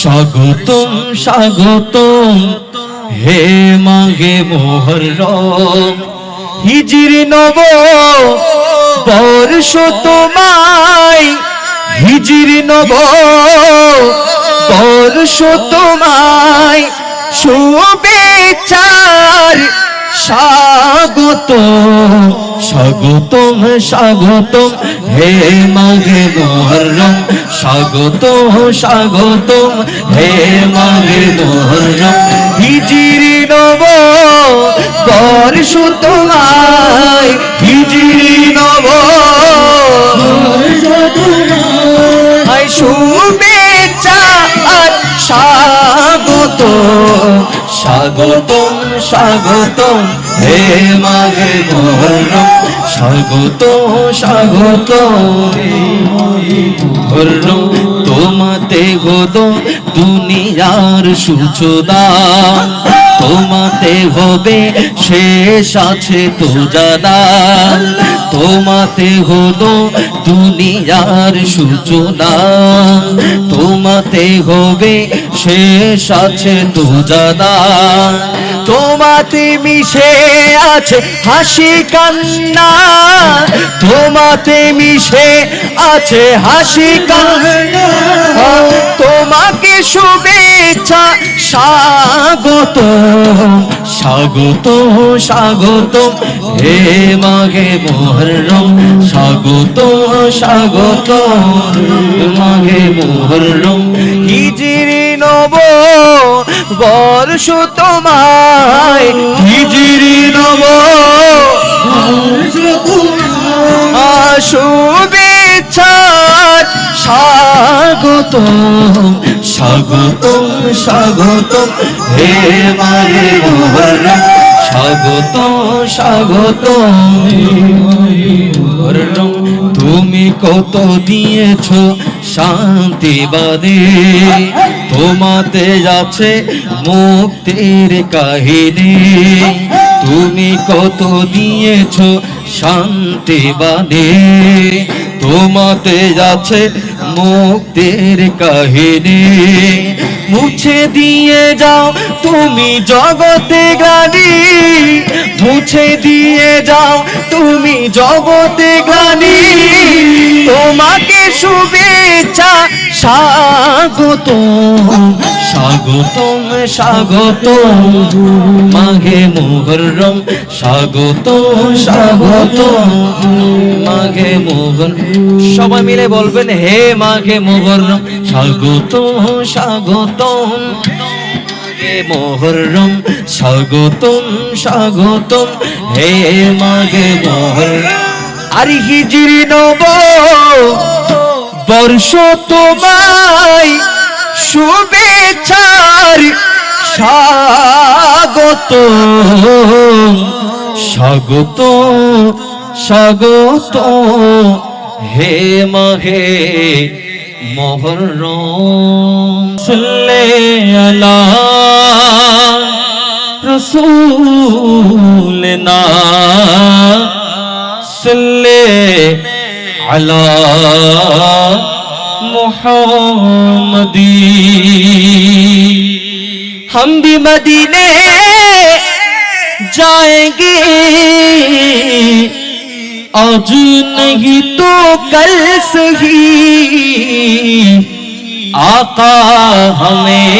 স্বাগতম স্বাগতম। হে মাগে মোহরম। হিজির নব বর্ষ তোমায়। হিজির নব বর্ষ তোমায়। শুভেচ্ছার স্বাগত, স্বাগতম স্বাগতম, হে মাঘে মোহরম স্বাগত স্বাগতম, হে মাঘে মোহরম। হিজিরি নব বর্ষ তোমায় হিজিরি নব। শুভেচ্ছা স্বাগত, স্বাগতম স্বাগতম। হে মাঘে মোহরম স্বাগত স্বাগত মোহরম তোমাতে গোদ দুনিয়ার সূচনা। তোমাতে হবে শেষ আছে তো জানা। তোমাতে হলো দুনিয়ার সূচনা। তোমাতে হবে শেষ আছে তো জানা। তোমাতে মিশে আছে হাসি কান্না। তোমাতে মিশে আছে হাসি কান্না। তোমাকে শুভেচ্ছা স্বাগত স্বাগত স্বাগত। হে মাঘে মোহরম, স্বাগত স্বাগত। মাঘে মোহরম, হিজিরি নব বর্ষ তোমায় হিজিরি নব। শুভেচ্ছার স্বাগত স্বাগত স্বাগত হে মারে মোহরম স্বাগত স্বাগত মোহরম তুমি কত দিয়েছ শান্তি বাদে। তোমাতে আছে মুক্তির কাহিনী। তুমি কত দিয়েছ শান্তি বাদে তোমাতে যাচ্ছে মুক্তির কাহিনী। মুছে দিয়ে যাও তুমি জগতে গ্লানি। মুছে দিয়ে যাও তুমি জগতে গ্লানি। তোমাকে শুভেচ্ছা স্বাগত স্বাগতম স্বাগত মাঘে মোহরম স্বাগত স্বাগত মাঘে মোহর সবাই মিলে বলবেন, হে মাঘে মোহরম স্বাগত স্বাগত মোহরম, স্বাগতম স্বাগতম, হে মাঘে মোহরম। আর হিজিরি নব বর্ষ তোমায় শুভেচ্ছার স্বাগত। স্বাগত স্বাগত হে মাহে মোহরম। সাল্লে আলা রসুলনা। সাল্লে محمدی. ہم بھی مدینے جائیں گے. آج نہیں تو کل سہی آقا ہمیں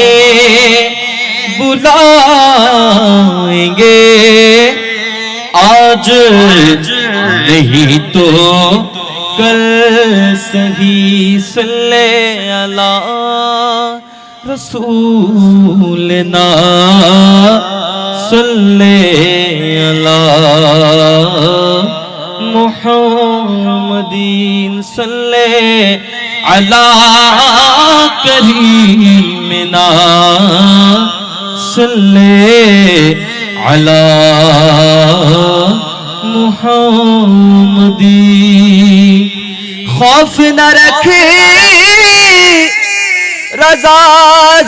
بلائیں گے. آج نہیں تو कल सही सल्ले अला रसूलना सल्ले अला मुहम्मदीन सल्ले अला करीमना सल्ले अला मुहम्मदी খোফ না রাখে রাজা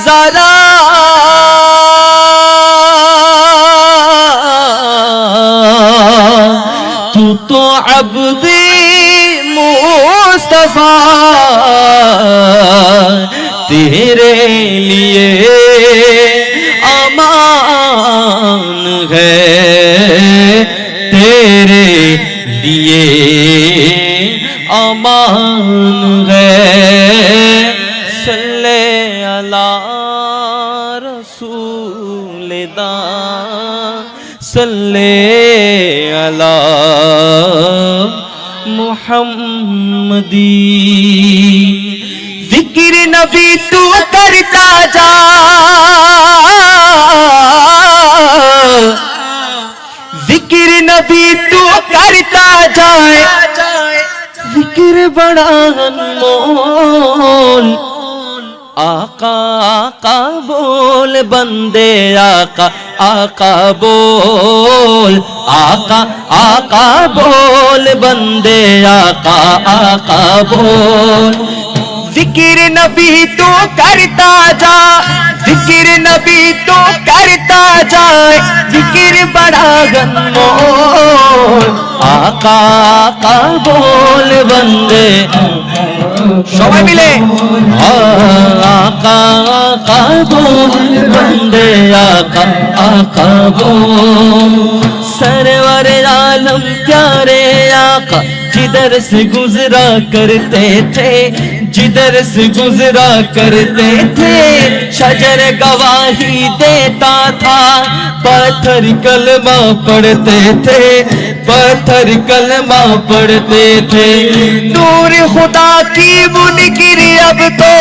জারা তু তো আবদি মুস্তফা তেরে লিয়ে আমান হ্যায় صلی علی محمدی ذکر نبی تو کرتا جا ذکر نبی تو کرتا جائے ذکر بڑا انمول. آقا آقا بول، بندے، آقا آقا بول. آقا آقا بول، بندے، آقا آقا بول. ذکر نبی تو کرتا جا. ذکر نبی تو کرتا جائے، ذکر بڑا گنمول آقا آقا بول بندے۔ شوہ ملے۔ آقا آقا بول بندے۔ آقا آقا بول۔ سرور عالم پیارے آقا جدر سے گزرا کرتے تھے جدھر سے گزرا کرتے تھے، شجر گواہی دیتا تھا۔ پتھر کلمہ پڑھتے تھے، پتھر کلمہ پڑھتے تھے۔ نور خدا کی منکری اب تو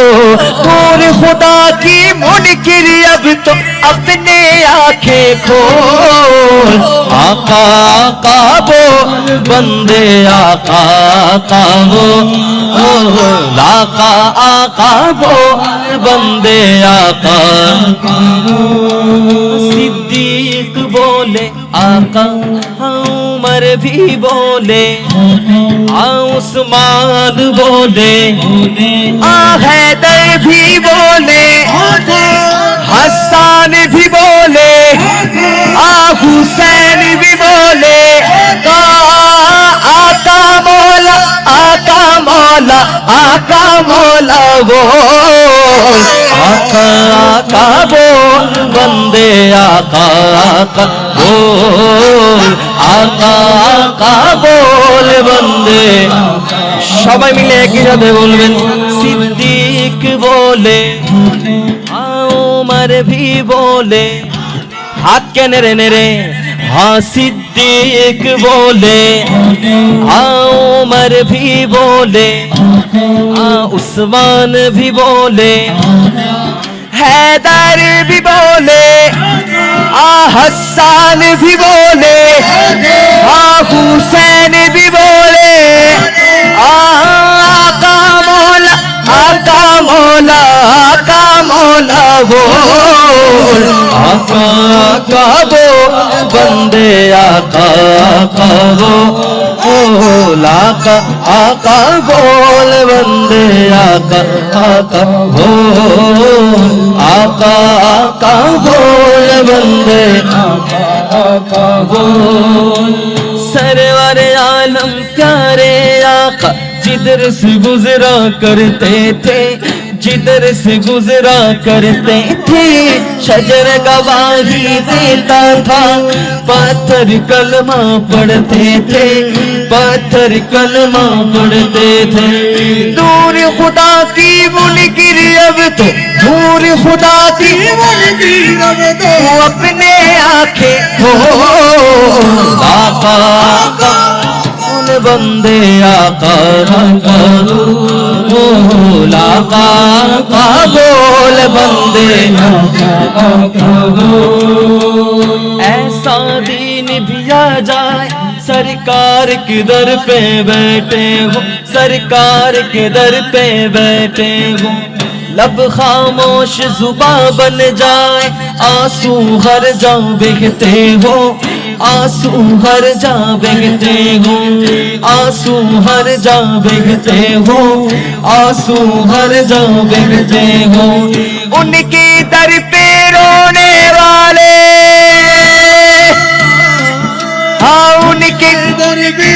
नूर खुदा की मुनकिर अब तो नूर खुदा की मुनकिर अब तो अपने आंखें खोल आका आका बोल बंदे आका आका वो लाका आका बोल बंदे आका सिद्दीक बोले आका उमर عمر بھی بولے۔ ہاں، عثمان بولے۔ حیدر بھی بولے۔ حسان بھی بولے۔ حسین بھی بولے۔ آقا مولا آقا مولا آقا مولا آقا آقا بول بندے، آقا آقا۔ बंदे आका आका बोल आका आका बोल बंदे সবাই মিলে একই সাথে বলবেন সিদ্দিক বলে উমর ভি বলে হাত কে নেড়ে নেড়ে हाँ सिद्दीक बोले हाँ उमर भी बोले हाँ उस्मान भी बोले हैदर भी बोले आ हसन भी बोले आ हुसैन भी बोले आ आका मौला आका मौला आका والا وہ آقا کا وہ بندے آقا کا وہ بولا کا آقا بول، بندے آقا آقا بول. آقا آقا بول، بندے آقا آقا بول. سرور عالم پیارے آقا، جدر سے گزرا کرتے تھے. جدر سے گزرا کرتے تھے، شجر گواہی دیتا تھا۔ پاتھر کلمہ پڑھتے تھے پاتھر کلمہ پڑھتے تھے۔ دور خدا کی منکر اب تو، دور خدا کی منکر اب تو، اپنے آنکھیں آقا آقا۔ بندے آقا کرو لاقا کا بول بندے ایسا دین بھی آ جائے، سرکار کے در پہ بیٹھے ہو؟ سرکار کے در پہ بیٹھے ہو؟ لب خاموش زبا بن جائے، آنسو ہر جاؤں بہتے ہو؟ आंसू हर जाओ बहते हो आंसू हर जा बहते हो आंसू हर जा बहते हो आंसू हर जा बहते हो उनके दर पे रोने वाले हाँ उनके दर पे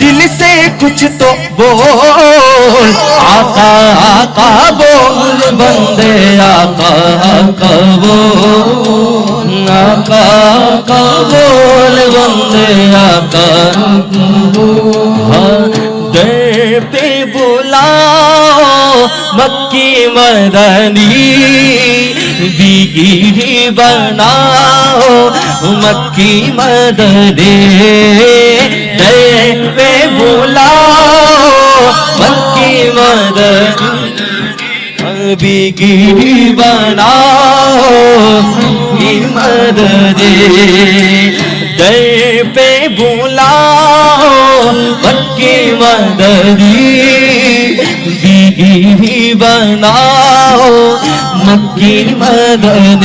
دل سے کچھ تو بول۔ آقا آقا بول، بندے، آقا آقا بول۔ آقا آقا بول، بندے، آقا آقا بول۔ دیتے بولا مکی مدنی بیگی بناو مکی مدنی۔ گئے پہ بولا من کی مدد ابھی گیری بناؤ، کی مدد۔ گئے پہ بولا من کی مدد۔ گیری بناؤ مکی مدد۔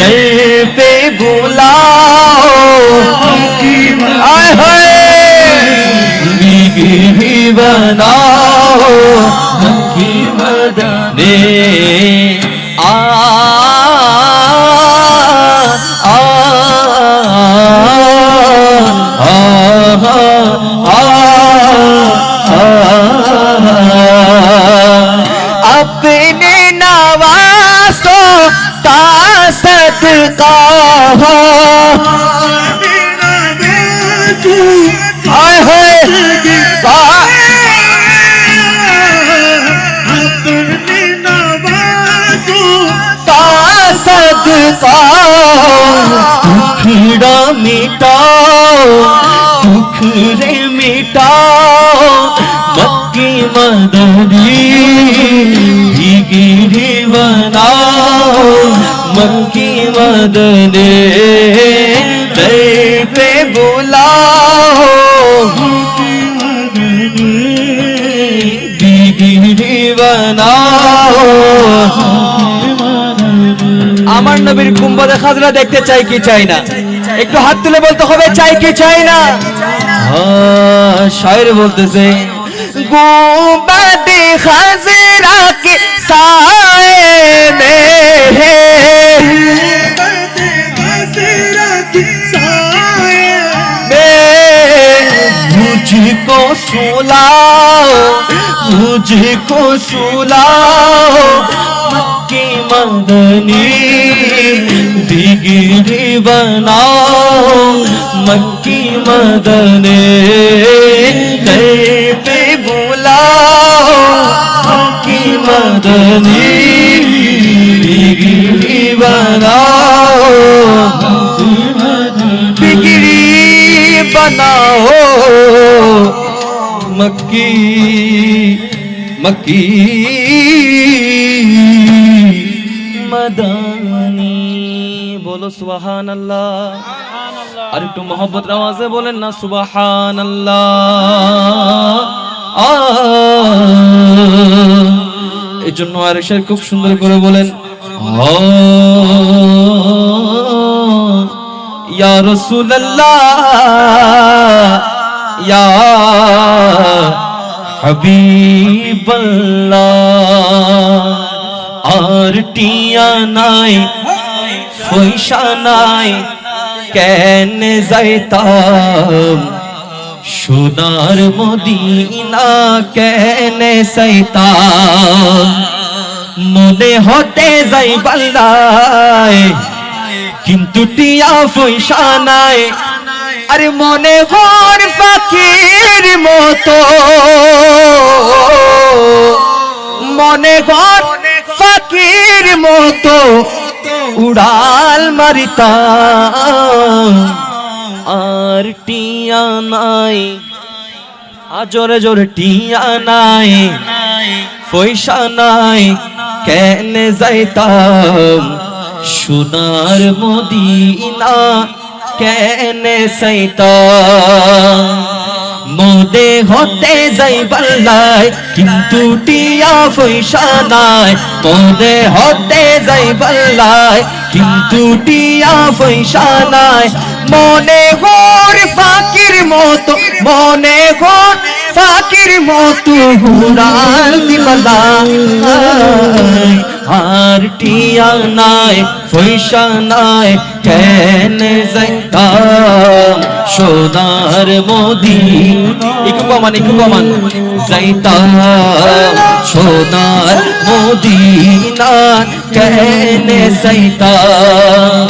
در پہ بلاؤ بیوی بناؤ۔ ہم کی مدد सदका हो आय हाय आ- का सदका दुखड़ा मिटाओ दुख रे मिटाओ मक्की मदनी নবীর কুম্ভ দেখাজরা দেখতে চাই কি চাই না একটু হাত তুলে বলতে হবে চাই কি চাই না हाँ शायर बोलते से गुबद खजरा के साए में है मुझको सुलाओ मुझको सुलाओ کی مدنی دیگری بناؤ مکی مدنی گئے پہ بلاؤ مکی مدنی دیگری بناؤ بگری بناؤ مکی مکی মদানি বলো সুবাহান আল্লাহ আর একটু মোহব্বত আওয়াজে বলেন না সুবাহান এই জন্য আর এসের খুব সুন্দর করে বলেন ইয়া রসুল্লাহ ইয়া আর টিয়া নাই পয়সা নাই, কেন যাইতাম? সোনার মদিনা কেন সাইতাম মনে হতে যাই পাল্লায় কিন্তু টিয়া পয়সা নাই। আরে মনে হর পাখির মতো। মনে উড়াল মারিতাম। আর টিয়া নাই, আজরে জোরে টিয়া নাই, পয়সা নাই, কেন যাইতাম? সোনার মদিনা কেনে সাইতা মোদে হতে যাই বাল্লাই কিন্তু টিয়া নাই। মোদে হতে যাই বাল্লাই কিন্তু টিয়া নাই। মনে গোর ফাকির মতো, মনে গোর ফাকির মতো হুরাল দিবালা আর টিয়া নাই পয়সা নাই কেন যাইতাম সোনার মোদি একটু কমান একটু কমান। যাইতাম সোনার মদিনা কেন যাইতাম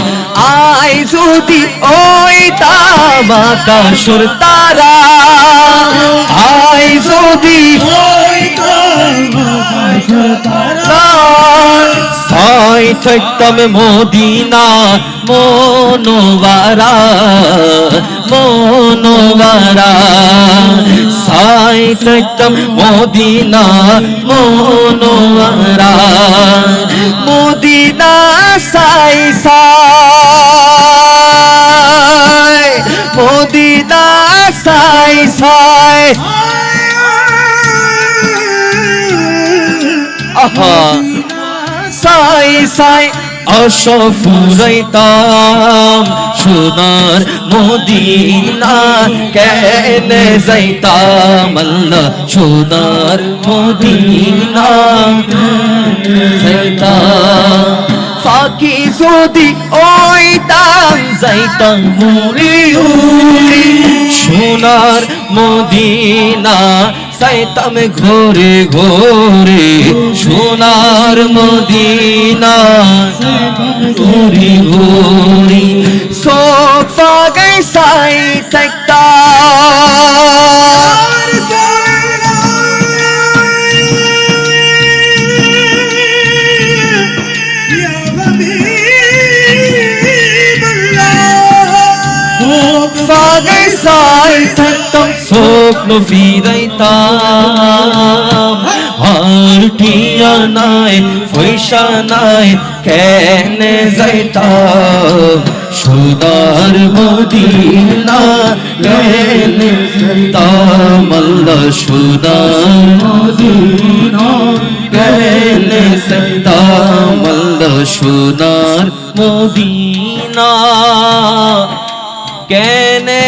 আই যদি ওই তামাকাশুর তারা আই যদি সাই থাকতাম মদিনা মনোবারা মনোবারা সাই থাকতাম মদিনা মনোবারা মদিনা সাই সাই, মদিনা সাই সাই। আহা। সাই সাই অসফুরাইতাম সোনার মদিনা কেন যাইতাম, আল্লাহ সোনার মদিনা যাইতাম। ফাঁকি যদি ওই তাম যাইতাম মুড়ি সোনার মদিনা সাইতাম ঘোরে ঘোরে সোনার মদিনা ঘোরে ঘোরে সোফা গাই সাই ফাগাই সাই থাকতাম স্বপ্ন ফিরাইতাম। আর পয়সা নাই, কেন যাইতাম। সুদার মদিনা কেন যাইতাম। আল্লাহ সুদার মদিনা কেন যাইতাম। আল্লাহ সুদার মদিনা কেনে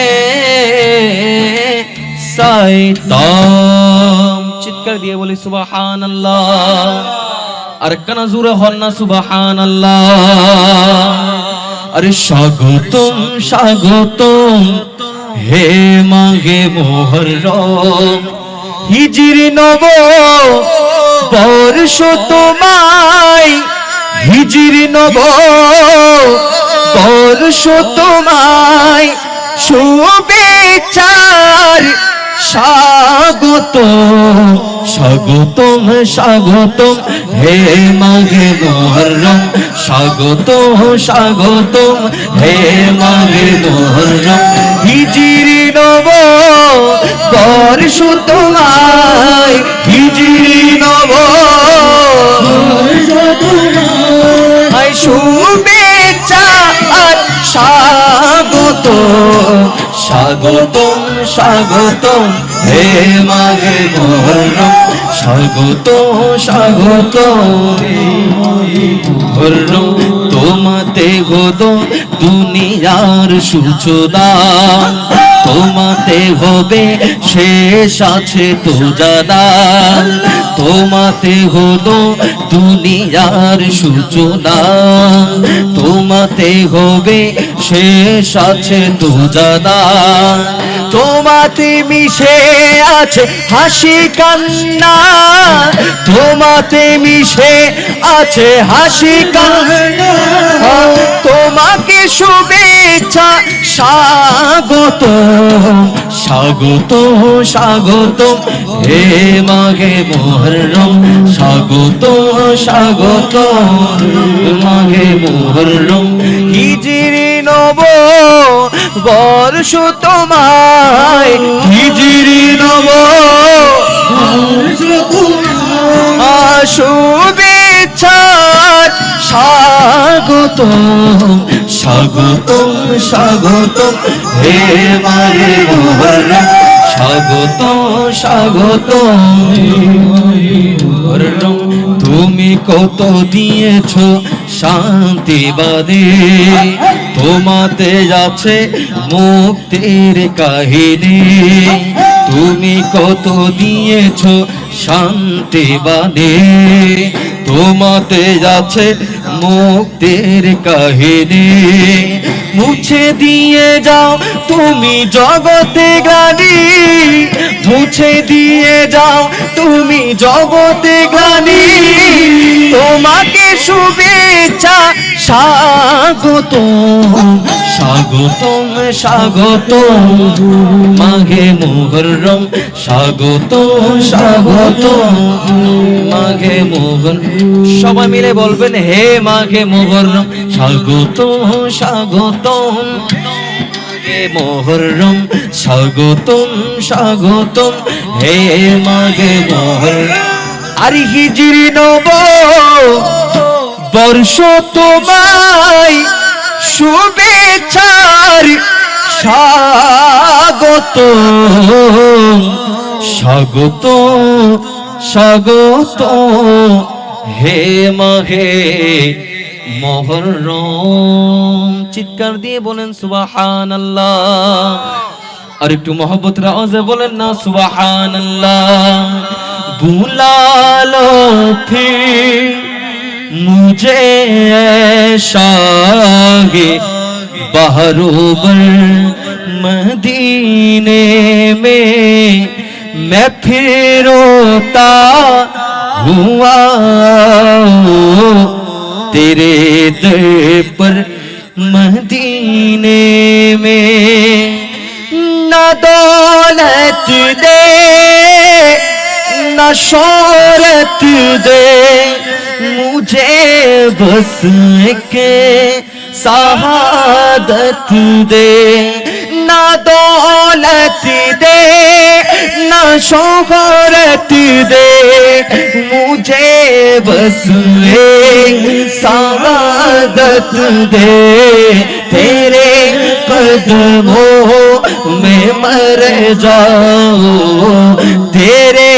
সাইতাম। চিৎকার দিয়ে বলি সুবাহান আর কানা জুড়ে হন না সুবাহান আরে স্বাগতম স্বাগতম। হে মাগে মোহরম। হিজিরি নব, বর্ষ তোমায়। হিজিরি নব, বর্ষ তোমায়। শুভেচ্ছার স্বাগত স্বাগতম স্বাগতম হে মাঘে মোহরম স্বাগত স্বাগতম হে মাঘে মোহরম। হিজিরি নব বর্ষ তোমায় হিজিরি নব। আর স্বাগত, স্বাগতম স্বাগতম, হে মাঘে মহরম। স্বাগত স্বাগত তোমাতে গোদ দুনিয়ার সূচনা তোমাতে হবে শেষ আছে তো জানা তোমাতে হলো দুনিয়ার সূচনা তোমাতে হবে শেষ আছে তো জানা তোমাতে মিশে আছে হাসি কান্না। তোমাতে মিশে আছে হাসি কান্না। তোমাকে শুভেচ্ছা স্বাগত স্বাগত স্বাগত হে মাঘে মোহরম স্বাগত স্বাগত মাঘে মোহরম বর্ষ তোমায় হিজিরি নব। শুভেচ্ছা তোমার স্বাগত স্বাগত স্বাগত হে মারে স্বাগত স্বাগত তুমি কত দিয়েছ শান্তিবাদী তোমাতে যাচ্ছে মুক্তির কাহিনী। তুমি কত দিয়েছ শান্তিবাদী তোমাতে যাচ্ছে মুক্তির কাহিনী। মুছে দিয়ে যাও তুমি জগতে গানি মুছে দিয়ে যাও তুমি জগতে গানি তোমাকে শুভেচ্ছা স্বাগত স্বাগতম স্বাগত মাঘে মোহরম স্বাগত স্বাগত মাঘে মোহর সবাই মিলে বলবেন, হে মাঘে মোহরম স্বাগত স্বাগত মাঘে মোহরম, স্বাগতম স্বাগতম, হে মাঘে মোহরম। আর হিজরি নব বর্ষ তোমায় শুভেচ্ছার স্বাগত। স্বাগত স্বাগত, হে মাহে মহরম। চিৎকার দিয়ে বলেন সুবাহান আর একটু মোহব্বত রাজে বলেন না সুবাহান বুলালো ফির मुझे शागे बहरोबर मदीने में मैं फिर रोता हुआ तेरे दर पर मदीने में न दौलत दे न शोहरत दे मुझे बस के शहादत दे ना दौलत दे ना शोहरत दे मुझे बस एक शहादत दे तेरे कदमों में मर जाओ तेरे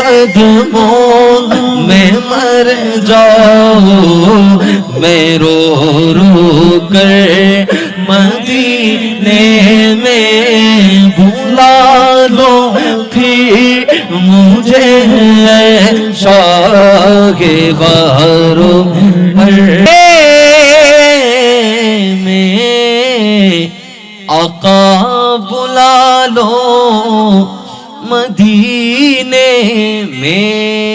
कदमों में मर जाओ मैं रो रो कर मदीने में बुला लो फिर मुझे शागे बारो में आका बुला लो मदीने में